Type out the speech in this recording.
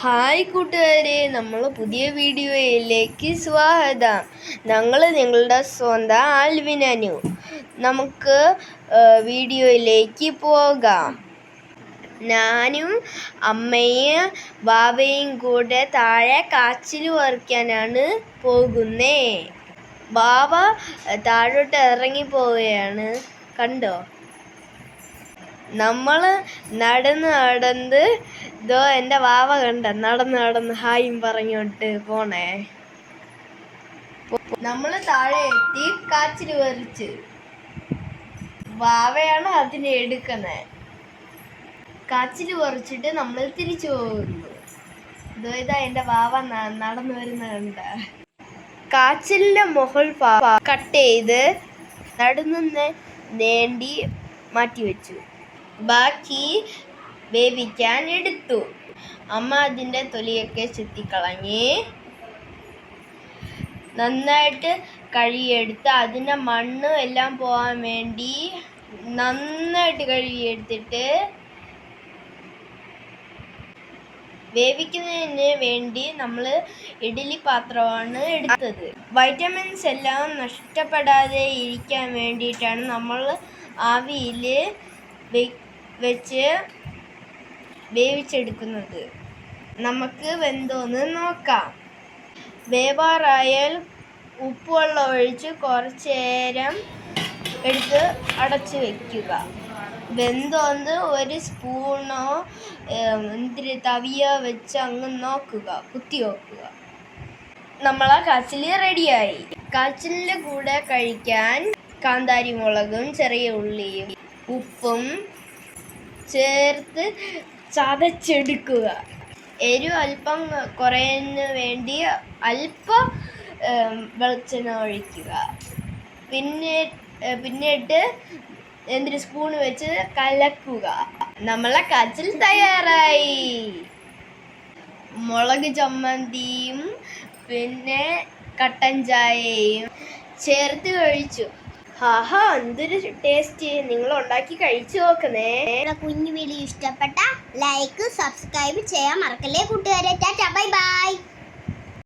Hi കൂട്ടുകാരെ നമ്മൾ പുതിയ വീഡിയോയിലേക്ക് സ്വാഗതം. ഞങ്ങൾ നിങ്ങളുടെ സ്വന്തം ആൽവിനു നമുക്ക് വീഡിയോയിലേക്ക് പോകാം. ഞാനും അമ്മയും ബാബയും കൂടെ താഴെ കാച്ചിൽ പറിക്കാനാണ് പോകുന്നേ. ബാബ താഴോട്ട് ഇറങ്ങി പോവുകയാണ്. കണ്ടോ? നമ്മൾ നടന്ന് നടന്ന് ഇതോ എന്റെ വാവ കണ്ട നടന്ന് നടന്ന് ഹായും പറഞ്ഞോട്ട് പോണേ. നമ്മൾ താഴെ എത്തി കാച്ചിൽ വരച്ച് വാവയാണ് അതിനെ എടുക്കുന്നത് കാച്ചിൽ കുറച്ചിട്ട് നമ്മൾ തിരിച്ചു പോകുന്നു. ഇതോ ഇതാ എന്റെ വാവ നടന്നു വരുന്ന കണ്ട. കാച്ചിലിന്റെ മുകൾ കട്ട് ചെയ്ത് നടുന്ന് നേണ്ടി മാറ്റി വെച്ചു. ബാക്കി വേവിക്കാൻ എടുത്തു. അമ്മ അതിന്റെ തൊലിയൊക്കെ ചെത്തിക്കളഞ്ഞ് നന്നായിട്ട് കഴുകിയെടുത്ത് അതിന്റെ മണ്ണ് എല്ലാം പോകാൻ വേണ്ടി നന്നായിട്ട് കഴുകിയെടുത്തിട്ട് വേവിക്കുന്നതിന് വേണ്ടി നമ്മൾ ഇഡ്ഡലി പാത്രമാണ് എടുത്തത്. വൈറ്റമിൻസ് എല്ലാം നഷ്ടപ്പെടാതെ ഇരിക്കാൻ വേണ്ടിയിട്ടാണ് നമ്മൾ ആവിയിൽ വെച്ച് വേവിച്ചെടുക്കുന്നത്. നമുക്ക് വെന്തോന്ന് നോക്കാം. വേവാറായാൽ ഉപ്പുവെള്ളം ഒഴിച്ച് കുറച്ച് നേരം എടുത്ത് അടച്ച് വെക്കുക. വെന്തോന്ന് ഒരു സ്പൂണോ എന്തിരി തവിയോ വെച്ച് അങ്ങ് നോക്കുക. കുത്തി നോക്കുക. നമ്മളെ കാച്ചിൽ റെഡിയായി. കാച്ചിലിന്റെ കൂടെ കഴിക്കാൻ കാന്താരി മുളകും ചെറിയ ഉള്ളിയും ഉപ്പും ചേർത്ത് ചതച്ചെടുക്കുക. എരിവ് അല്പം കുറയുന്നതിന് വേണ്ടി അല്പം വെളിച്ചെണ്ണ ഒഴിക്കുക. പിന്നെ പിന്നിട്ട് എന്തൊരു സ്പൂൺ വെച്ച് കലക്കുക. നമ്മളെ കച്ചിൽ തയ്യാറായി. മുളക് ചമ്മന്തിയും പിന്നെ കട്ടൻ ചായയും ചേർത്ത് കഴിച്ചു. ഹാഹാ എന്തൊരു ടേസ്റ്റ്. നിങ്ങൾ ഉണ്ടാക്കി കഴിച്ചു നമ്മുടെ കുഞ്ഞു വീഡിയോ ഇഷ്ടപ്പെട്ട ലൈക്ക് സബ്സ്ക്രൈബ് ചെയ്യാൻ മറക്കല്ലേ കൂട്ടുകാരെ. Tata bye bye.